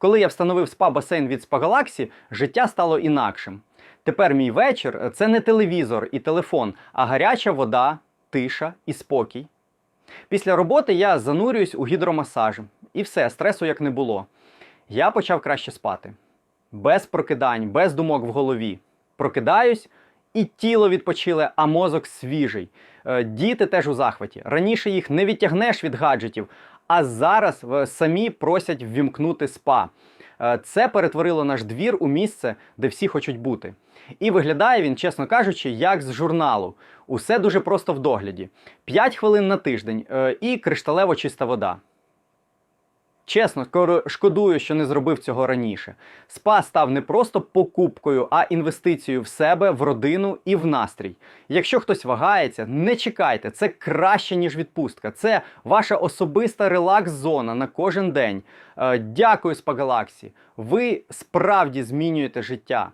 Коли я встановив спа-басейн від Spa Galaxy, життя стало інакшим. Тепер мій вечір це не телевізор і телефон, а гаряча вода, тиша і спокій. Після роботи я занурююсь у гідромасаж. І все, стресу як не було. Я почав краще спати. Без прокидань, без думок в голові. Прокидаюсь, і тіло відпочиле, а мозок свіжий. Е, Діти теж у захваті. Раніше їх не відтягнеш від гаджетів, а зараз е, самі просять ввімкнути спа. Е, Це перетворило наш двір у місце, де всі хочуть бути. І виглядає він, чесно кажучи, як з журналу. Усе дуже просто в догляді. 5 хвилин на тиждень е, і кришталево чиста вода. Чесно, скоро шкодую, що не зробив цього раніше. Спа став не просто покупкою, а інвестицією в себе, в родину і в настрій. Якщо хтось вагається, не чекайте, це краще, ніж відпустка. Це ваша особиста релакс-зона на кожен день. Е, Дякую, Спа Галаксі. Ви справді змінюєте життя.